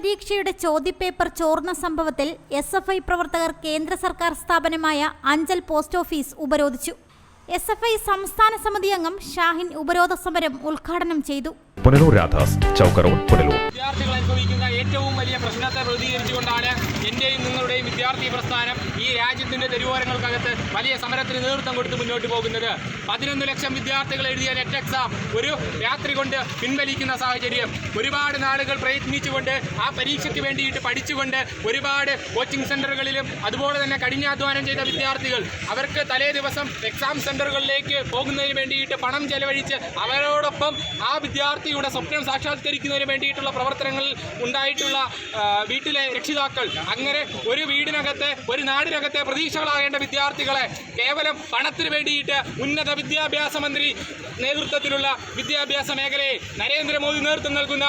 പൊതുപരീക്ഷയുടെ ചോദ്യപേപ്പർ ചോർന്ന സംഭവത്തിൽ S F I പ്രവർത്തകർ കേന്ദ്ര സർക്കാർ സ്ഥാപനമായ അഞ്ചൽ പോസ്റ്റ് ഓഫീസ് ഉപരോധിച്ചു. എസ് എഫ് ഐ സംസ്ഥാന സമിതി അംഗം ഷാഹിൻ ഉപരോധ സമരം ഉദ്ഘാടനം ചെയ്തു. പുനലൂർ രാധാസ് ചൗക്ക പുനലൂർ. വിദ്യാർത്ഥികൾ അനുഭവിക്കുന്ന ഏറ്റവും വലിയ പ്രശ്നത്തെ പ്രതികരിച്ചുകൊണ്ടാണ് എന്റെയും നിങ്ങളുടെയും വിദ്യാർത്ഥി പ്രസ്ഥാനം ഈ രാജ്യത്തിന്റെ തെരുവോരങ്ങൾക്കകത്ത് വലിയ സമരത്തിന് നേതൃത്വം കൊടുത്ത് മുന്നോട്ട് പോകുന്നത്. പതിനൊന്ന് ലക്ഷം വിദ്യാർത്ഥികൾ എഴുതിയ നെറ്റ് എക്സാം ഒരു രാത്രി കൊണ്ട് പിൻവലിക്കുന്ന സാഹചര്യം. ഒരുപാട് നാളുകൾ പ്രയത്നിച്ചുകൊണ്ട് ആ പരീക്ഷയ്ക്ക് വേണ്ടിയിട്ട് പഠിച്ചുകൊണ്ട് ഒരുപാട് കോച്ചിങ് സെന്ററുകളിലും അതുപോലെ തന്നെ കഠിനാധ്വാനം ചെയ്ത വിദ്യാർത്ഥികൾ അവർക്ക് തലേ ദിവസം എക്സാം സെന്ററുകളിലേക്ക് പോകുന്നതിന് വേണ്ടിയിട്ട് പണം ചെലവഴിച്ച് അവരോടൊപ്പം ആ വിദ്യാർത്ഥിയുടെ സ്വപ്നം സാക്ഷാത്കരിക്കുന്നതിന് വേണ്ടിയിട്ടുള്ള പ്രവർത്തനങ്ങളിൽ ഉണ്ടായിട്ടുള്ള വീട്ടിലെ രക്ഷിതാക്കൾ. അങ്ങനെ ഒരു വീടിനകത്തെ ഒരു നാടിനകത്തെ പ്രതീക്ഷകളാകേണ്ട വിദ്യാർത്ഥികളെ കേവലം പണത്തിന് വേണ്ടിയിട്ട് ഉന്നത വിദ്യാഭ്യാസ മന്ത്രി നേതൃത്വത്തിലുള്ള വിദ്യാഭ്യാസ മേഖലയെ നരേന്ദ്രമോദി നേതൃത്വം നൽകുന്ന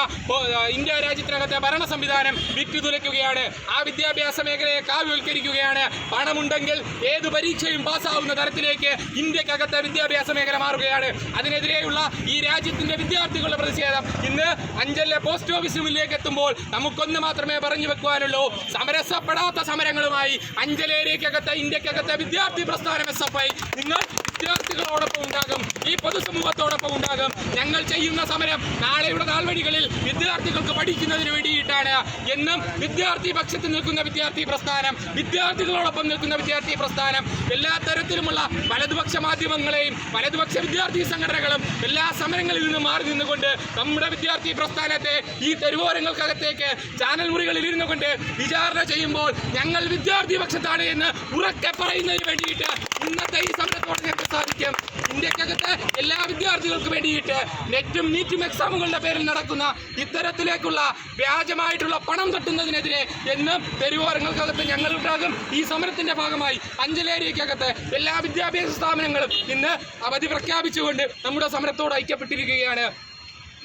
ഇന്ത്യ രാജ്യത്തിനകത്തെ ഭരണ സംവിധാനം വിറ്റുതുലയ്ക്കുകയാണ് ആ വിദ്യാഭ്യാസ മേഖലയെ കാവ്യവൽക്കരിക്കുകയാണ്. പണമുണ്ടെങ്കിൽ ഏത് പരീക്ഷയും പാസ്സാവുന്ന തരത്തിലേക്ക് ഇന്ത്യക്കകത്തെ വിദ്യാഭ്യാസ മേഖല മാറുകയാണ്. അതിനെതിരെയുള്ള ഈ രാജ്യത്തിന്റെ വിദ്യാർത്ഥികളുടെ പ്രതിഷേധം. ഇന്ന് അഞ്ചലിലെ പോസ്റ്റ് ഓഫീസിന് മുന്നിലേക്ക് എത്തുമ്പോൾ നമുക്കൊന്ന് മാത്രമേ പറഞ്ഞു വെക്കുവാനുള്ളൂ. സമരസപ്പെടാത്ത സമരങ്ങളുമായി അഞ്ചലേരിയക്കകത്തെ ഇന്ത്യക്കകത്തെ വിദ്യാർത്ഥി പ്രസ്ഥാനം എസ് എഫ് ഐ. നിങ്ങൾ വിദ്യാർത്ഥികളോടൊപ്പം ഉണ്ടാകും. ഈ പൊതുസമൂഹത്തോടൊപ്പം ഉണ്ടാകും. ഞങ്ങൾ ചെയ്യുന്ന സമരം നാളെയുടെ നാൾവഴികളിൽ വിദ്യാർത്ഥികൾക്ക് പഠിക്കുന്നതിന് വേണ്ടിയിട്ടാണ്. എന്നും വിദ്യാർത്ഥി പക്ഷത്ത് നിൽക്കുന്ന വിദ്യാർത്ഥി പ്രസ്ഥാനം വിദ്യാർത്ഥികളോടൊപ്പം നിൽക്കുന്ന വിദ്യാർത്ഥി പ്രസ്ഥാനം എല്ലാ തരത്തിലുമുള്ള വലതുപക്ഷ മാധ്യമങ്ങളെയും വലതുപക്ഷ വിദ്യാർത്ഥി സംഘടനകളും എല്ലാ സമരങ്ങളിൽ നിന്നും മാറി നിന്നുകൊണ്ട് നമ്മുടെ വിദ്യാർത്ഥി പ്രസ്ഥാനത്തെ ഈ തെരുവോരങ്ങൾക്കകത്തേക്ക് ചാനൽ മുറികളിൽ ഇരുന്നു കൊണ്ട് വിചാരണ ചെയ്യുമ്പോൾ ഞങ്ങൾ വിദ്യാർത്ഥി പക്ഷത്താണ് എന്ന് ഉറക്കെ പറയുന്നതിന് വേണ്ടിയിട്ട് ഇന്നത്തെ ഈ സമരത്തോടെ സാധിക്കും ഇന്ത്യക്കകത്ത് എല്ലാ വിദ്യാർത്ഥികൾക്കും വേണ്ടിയിട്ട് നെറ്റും നീറ്റും എക്സാമുകളുടെ പേരിൽ നടക്കുന്ന ഇത്തരത്തിലേക്കുള്ള വ്യാജമായിട്ടുള്ള പണം തട്ടുന്നതിനെതിരെ എന്നും തെരുവോരങ്ങൾക്കകത്ത് ഞങ്ങളുണ്ടാകും. ഈ സമരത്തിന്റെ ഭാഗമായി അഞ്ചലേരിയക്കകത്ത് എല്ലാ വിദ്യാഭ്യാസ സ്ഥാപനങ്ങളും ഇന്ന് അവധി പ്രഖ്യാപിച്ചുകൊണ്ട് നമ്മുടെ സമരത്തോട് ഐക്യപ്പെട്ടിരിക്കുകയാണ്.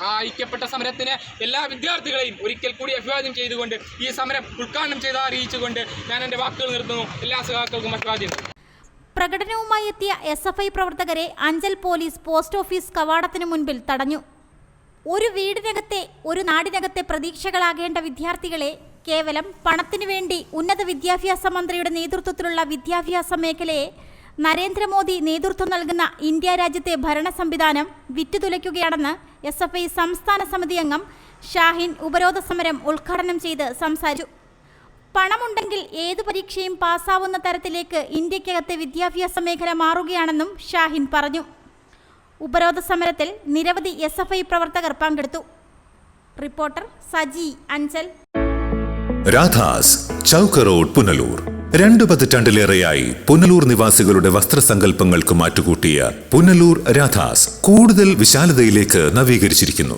ആ ഐക്യപ്പെട്ട സമരത്തിന് എല്ലാ വിദ്യാർത്ഥികളെയും ഒരിക്കൽ കൂടി അഭിവാദ്യം ചെയ്തുകൊണ്ട് ഈ സമരം ഉദ്ഘാടനം ചെയ്ത് അറിയിച്ചുകൊണ്ട് ഞാൻ എന്റെ വാക്കുകൾ നിർത്തുന്നു. എല്ലാ സഹാക്കൾക്കും അഭിവാദ്യം പ്രകടനവുമായി എത്തിയ എസ് എഫ് ഐ പ്രവർത്തകരെ അഞ്ചൽ പോലീസ് പോസ്റ്റ് ഓഫീസ് കവാടത്തിന് മുൻപിൽ തടഞ്ഞു. ഒരു വീടിനകത്തെ ഒരു നാടിനകത്തെ പ്രതീക്ഷകളാകേണ്ട വിദ്യാർത്ഥികളെ കേവലം പണത്തിനു വേണ്ടി ഉന്നത വിദ്യാഭ്യാസ മന്ത്രിയുടെ നേതൃത്വത്തിലുള്ള വിദ്യാഭ്യാസ മേഖലയെ നരേന്ദ്രമോദി നേതൃത്വം നൽകുന്ന ഇന്ത്യ രാജ്യത്തെ ഭരണ സംവിധാനം വിറ്റുതുലയ്ക്കുകയാണെന്ന് എസ് എഫ് ഐ സംസ്ഥാന സമിതി അംഗം ഷാഹിൻ ഉപരോധ സമരം ഉദ്ഘാടനം ചെയ്ത് സംസാരിച്ചു. പണമുണ്ടെങ്കിൽ ഏതു പരീക്ഷയും പാസ്സാവുന്ന തരത്തിലേക്ക് ഇന്ത്യക്കകത്തെ വിദ്യാഭ്യാസ മേഖല മാറുകയാണെന്നും ഷാഹിൻ പറഞ്ഞു. ഉപരോധ സമരത്തിൽ നിരവധി എസ് എഫ് ഐ പ്രവർത്തകർ പങ്കെടുത്തു. റിപ്പോർട്ടർ സജി അഞ്ചൽ. രാധാസ് ചൗക്ക് റോഡ് പുനലൂർ. രണ്ടു പതിറ്റാണ്ടിലേറെയായി പുനലൂർ നിവാസികളുടെ വസ്ത്രസങ്കല്പങ്ങൾക്ക് മാറ്റുകൂട്ടിയ പുനലൂർ രാധാസ് കൂടുതൽ വിശാലതയിലേക്ക് നവീകരിച്ചിരിക്കുന്നു.